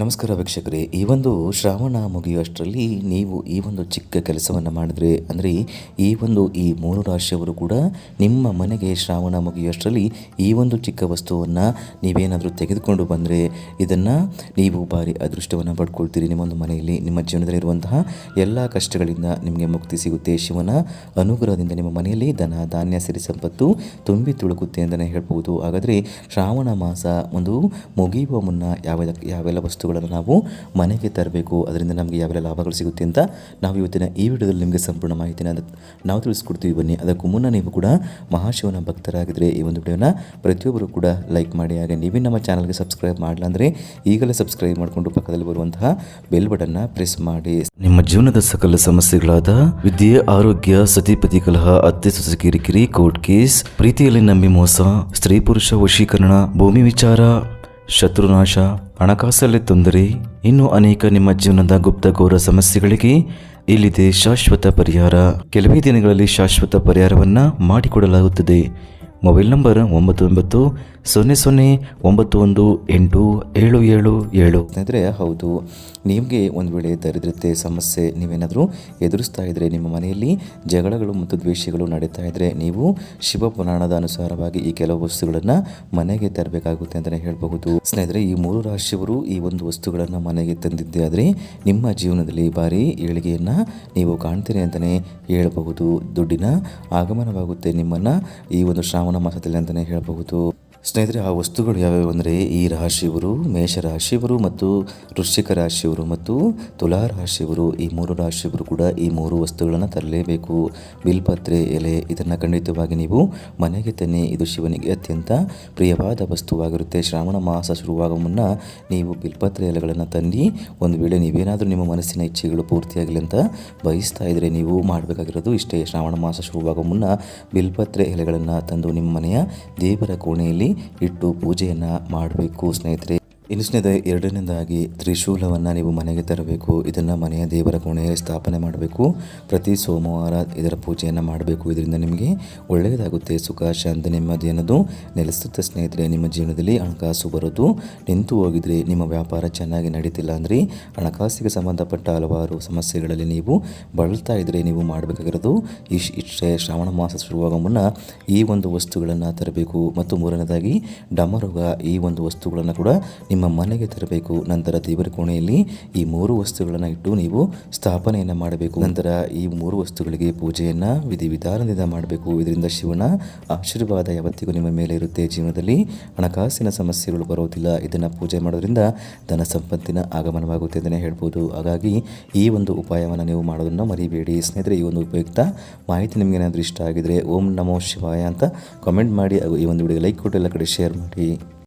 ನಮಸ್ಕಾರ ವೀಕ್ಷಕರೇ, ಈ ಒಂದು ಶ್ರಾವಣ ಮುಗಿಯುವಷ್ಟರಲ್ಲಿ ನೀವು ಈ ಒಂದು ಚಿಕ್ಕ ಕೆಲಸವನ್ನು ಮಾಡಿದರೆ, ಅಂದರೆ ಈ ಒಂದು ಈ ಮೂರು ರಾಶಿಯವರು ಕೂಡ ನಿಮ್ಮ ಮನೆಗೆ ಶ್ರಾವಣ ಮುಗಿಯುವಷ್ಟರಲ್ಲಿ ಈ ಒಂದು ಚಿಕ್ಕ ವಸ್ತುವನ್ನು ನೀವೇನಾದರೂ ತೆಗೆದುಕೊಂಡು ಬಂದರೆ, ಇದನ್ನು ನೀವು ಭಾರಿ ಅದೃಷ್ಟವನ್ನು ಪಡ್ಕೊಳ್ತೀರಿ. ನಿಮ್ಮೊಂದು ಮನೆಯಲ್ಲಿ, ನಿಮ್ಮ ಜೀವನದಲ್ಲಿರುವಂತಹ ಎಲ್ಲ ಕಷ್ಟಗಳಿಂದ ನಿಮಗೆ ಮುಕ್ತಿ ಸಿಗುತ್ತೆ. ಶಿವನ ಅನುಗ್ರಹದಿಂದ ನಿಮ್ಮ ಮನೆಯಲ್ಲಿ ಧನ, ಧಾನ್ಯ, ಸಿರಿ ಸಂಪತ್ತು ತುಂಬಿ ತುಳುಕುತ್ತೆ ಅಂತಲೇ ಹೇಳ್ಬೋದು ಹಾಗಾದರೆ ಶ್ರಾವಣ ಮಾಸ ಒಂದು ಮುಗಿಯುವ ಮುನ್ನ ಯಾವ ಯಾವೆಲ್ಲ ವಸ್ತುಗಳನ್ನು ನಾವು ಮನೆಗೆ ತರಬೇಕು. ಅದರಿಂದ ನಮಗೆ ಯಾವೆಲ್ಲ ಲಾಭಗಳು ಸಿಗುತ್ತೆ ಅಂತ ನಾವು ಇವತ್ತಿನ ಈ ವಿಡಿಯೋದಲ್ಲಿ ನಿಮಗೆ ಸಂಪೂರ್ಣ ಮಾಹಿತಿನ ನಾವು ತಿಳಿಸ್ಕೊಡ್ತೀವಿ ಬನ್ನಿ. ಅದಕ್ಕೂ ಮುನ್ನ ನೀವು ಕೂಡ ಮಹಾಶಿವನ ಭಕ್ತರಾಗಿದ್ದರೆ ಈ ಒಂದು ವಿಡಿಯೋನ ಪ್ರತಿಯೊಬ್ಬರು ಕೂಡ ಲೈಕ್ ಮಾಡಿ, ಹಾಗೆ ನೀವೇ ನಮ್ಮ ಚಾನಲ್ಗೆ ಸಬ್ಸ್ಕ್ರೈಬ್ ಮಾಡಲ್ಲ ಅಂದರೆ ಈಗಲೇ ಸಬ್ಸ್ಕ್ರೈಬ್ ಮಾಡಿಕೊಂಡು ಪಕ್ಕದಲ್ಲಿ ಬರುವಂತಹ ಬೆಲ್ ಬಟನ್ನ ಪ್ರೆಸ್ ಮಾಡಿ. ನಿಮ್ಮ ಜೀವನದ ಸಕಲ ಸಮಸ್ಯೆಗಳಾದ ವಿದ್ಯೆ, ಆರೋಗ್ಯ ಸತಿಪತಿ ಕಲಹ, ಅತ್ತೆ, ಸೊಸೆ, ಕಿರಿಕಿರಿ, ಕೋರ್ಟ್ ಕೇಸ್, ಪ್ರೀತಿಯಲ್ಲಿ ನಂಬಿ ಮೋಸ, ಸ್ತ್ರೀ ಪುರುಷ ವಶೀಕರಣ, ಭೂಮಿ ವಿಚಾರ, ಶತ್ರುನಾಶ ಹಣಕಾಸಲ್ಲಿ ತೊಂದರೆ, ಇನ್ನು ಅನೇಕ ನಿಮ್ಮ ಜೀವನದ ಗುಪ್ತ ಘೋರ ಸಮಸ್ಯೆಗಳಿಗೆ ಇಲ್ಲಿದೆ ಶಾಶ್ವತ ಪರಿಹಾರ. ಕೆಲವೇ ದಿನಗಳಲ್ಲಿ ಶಾಶ್ವತ ಪರಿಹಾರವನ್ನು ಮಾಡಿಕೊಡಲಾಗುತ್ತದೆ. ಮೊಬೈಲ್ ನಂಬರ್ ಒಂಬತ್ತು ಒಂಬತ್ತು ಸೊನ್ನೆ ಸೊನ್ನೆ ಒಂಬತ್ತು ಒಂದು ಎಂಟು ಏಳು ಏಳು ಏಳು. ಅಂದರೆ ಹೌದು. ನಿಮಗೆ ಒಂದು ವೇಳೆ ದರಿದ್ರತೆ, ಸಮಸ್ಯೆ ನೀವೇನಾದರೂ ಎದುರಿಸ್ತಾ ಇದ್ದರೆ ನಿಮ್ಮ ಮನೆಯಲ್ಲಿ ಜಗಳಗಳು ಮತ್ತು ದ್ವೇಷಗಳು ನಡೀತಾ ಇದ್ದರೆ ನೀವು ಶಿವ ಪುರಾಣದ ಅನುಸಾರವಾಗಿ ಈ ಕೆಲವು ವಸ್ತುಗಳನ್ನು ಮನೆಗೆ ತರಬೇಕಾಗುತ್ತೆ ಅಂತಲೇ ಹೇಳಬಹುದು. ಸ್ನೇಹಿತರೆ, ಈ ಮೂರು ರಾಶಿಯವರು ಈ ಒಂದು ವಸ್ತುಗಳನ್ನು ಮನೆಗೆ ತಂದಿದ್ದೆ ಆದರೆ ನಿಮ್ಮ ಜೀವನದಲ್ಲಿ ಭಾರಿ ಏಳಿಗೆಯನ್ನು ನೀವು ಕಾಣ್ತೀರಿ ಅಂತಲೇ ಹೇಳಬಹುದು. ದುಡ್ಡಿನ ಆಗಮನವಾಗುತ್ತೆ ನಿಮ್ಮನ್ನು ಈ ಒಂದು ಶ್ರಾವಣ ಮಾಸದಲ್ಲಿ ಅಂತಲೇ ಹೇಳಬಹುದು ಸ್ನೇಹಿತರೆ, ಆ ವಸ್ತುಗಳು ಯಾವ್ಯಾವು ಅಂದರೆ ಈ ರಾಶಿಯವರು, ಮೇಷ ರಾಶಿಯವರು ಮತ್ತು ವೃಶ್ಚಿಕ ರಾಶಿಯವರು ಮತ್ತು ತುಲಾ ರಾಶಿಯವರು, ಈ ಮೂರು ರಾಶಿಯವರು ಕೂಡ ಈ ಮೂರು ವಸ್ತುಗಳನ್ನು ತರಲೇಬೇಕು. ಬಿಲ್ಪತ್ರೆ, ಎಲೆ, ಇದನ್ನು ಖಂಡಿತವಾಗಿ ನೀವು ಮನೆಗೆ ತನ್ನಿ, ಇದು ಶಿವನಿಗೆ ಅತ್ಯಂತ ಪ್ರಿಯವಾದ ವಸ್ತುವಾಗಿರುತ್ತೆ. ಶ್ರಾವಣ ಮಾಸ ಶುರುವಾಗುವ ಮುನ್ನ ನೀವು ಬಿಲ್ಪತ್ರೆ ಎಲೆಗಳನ್ನು ತನ್ನಿ, ಒಂದು ವೇಳೆ ನೀವೇನಾದರೂ ನಿಮ್ಮ ಮನಸ್ಸಿನ ಇಚ್ಛೆಗಳು ಪೂರ್ತಿಯಾಗಲಿ ಅಂತ ಬಯಸ್ತಾ ಇದ್ದರೆ ನೀವು ಮಾಡಬೇಕಾಗಿರೋದು ಇಷ್ಟೇ. ಶ್ರಾವಣ ಮಾಸ ಶುರುವಾಗುವ ಮುನ್ನ ಬಿಲ್ಪತ್ರೆ ಎಲೆಗಳನ್ನು ತಂದು ನಿಮ್ಮ ಮನೆಯ ದೇವರ ಕೋಣೆಯಲ್ಲಿ ಇಟ್ಟು ಪೂಜೆಯನ್ನು ಮಾಡಬೇಕು ಸ್ನೇಹಿತರೆ. ಇನ್ನು ಸ್ನೇಹಿತರೆ ಎರಡನೇದಾಗಿ ತ್ರಿಶೂಲವನ್ನು ನೀವು ಮನೆಗೆ ತರಬೇಕು. ಇದನ್ನು ಮನೆಯ ದೇವರ ಕೋಣೆಯಲ್ಲಿ ಸ್ಥಾಪನೆ ಮಾಡಬೇಕು. ಪ್ರತಿ ಸೋಮವಾರ ಇದರ ಪೂಜೆಯನ್ನು ಮಾಡಬೇಕು. ಇದರಿಂದ ನಿಮಗೆ ಒಳ್ಳೆಯದಾಗುತ್ತೆ. ಸುಖ, ಶಾಂತಿ, ನೆಮ್ಮದಿ ಅನ್ನೋದು ನೆಲೆಸುತ್ತೆ ಸ್ನೇಹಿತರೆ. ನಿಮ್ಮ ಜೀವನದಲ್ಲಿ ಹಣಕಾಸು ಬರೋದು ನಿಂತು ಹೋಗಿದ್ರೆ ನಿಮ್ಮ ವ್ಯಾಪಾರ ಚೆನ್ನಾಗಿ ನಡೀತಿಲ್ಲ ಅಂದರೆ ಹಣಕಾಸಿಗೆ ಸಂಬಂಧಪಟ್ಟ ಹಲವಾರು ಸಮಸ್ಯೆಗಳಲ್ಲಿ ನೀವು ಬಳಲ್ತಾ ಇದ್ದರೆ ನೀವು ಮಾಡಬೇಕಾಗಿರೋದು ಇಶ್, ಇಷ್ಟೇ ಶ್ರಾವಣ ಮಾಸ ಶುರುವಾಗೋ ಮುನ್ನ ಈ ಒಂದು ವಸ್ತುಗಳನ್ನು ತರಬೇಕು. ಮತ್ತು ಮೂರನೇದಾಗಿ ಡಮರುಗ ಈ ಒಂದು ವಸ್ತುಗಳನ್ನು ಕೂಡ ನಿಮ್ಮ ಮನೆಗೆ ತರಬೇಕು. ನಂತರ ದೇವರ ಕೋಣೆಯಲ್ಲಿ ಈ ಮೂರು ವಸ್ತುಗಳನ್ನು ಇಟ್ಟು ನೀವು ಸ್ಥಾಪನೆಯನ್ನು ಮಾಡಬೇಕು. ನಂತರ ಈ ಮೂರು ವಸ್ತುಗಳಿಗೆ ಪೂಜೆಯನ್ನು ವಿಧಿವಿಧಾನದಿಂದ ಮಾಡಬೇಕು. ಇದರಿಂದ ಶಿವನ ಆಶೀರ್ವಾದ ಯಾವತ್ತಿಗೂ ನಿಮ್ಮ ಮೇಲೆ ಇರುತ್ತೆ. ಜೀವನದಲ್ಲಿ ಹಣಕಾಸಿನ ಸಮಸ್ಯೆಗಳು ಬರೋದಿಲ್ಲ. ಇದನ್ನು ಪೂಜೆ ಮಾಡೋದ್ರಿಂದ ಧನ ಸಂಪತ್ತಿನ ಆಗಮನವಾಗುತ್ತೆ ಅಂತಲೇ ಹೇಳ್ಬೋದು. ಹಾಗಾಗಿ ಈ ಒಂದು ಉಪಾಯವನ್ನು ನೀವು ಮಾಡೋದನ್ನು ಮರಿಬೇಡಿ. ಸ್ನೇಹಿತರೆ, ಈ ಒಂದು ಉಪಯುಕ್ತ ಮಾಹಿತಿ ನಿಮಗೆ ಏನಾದರೂ ಇಷ್ಟ ಆಗಿದ್ರೆ ಓಂ ನಮೋ ಶಿವಾಯ ಅಂತ ಕಾಮೆಂಟ್ ಮಾಡಿ ಹಾಗೂ ಈ ಒಂದು ವಿಡಿಯೋ ಲೈಕ್ ಕೊಟ್ಟು ಎಲ್ಲ ಕಡೆ ಶೇರ್ ಮಾಡಿ.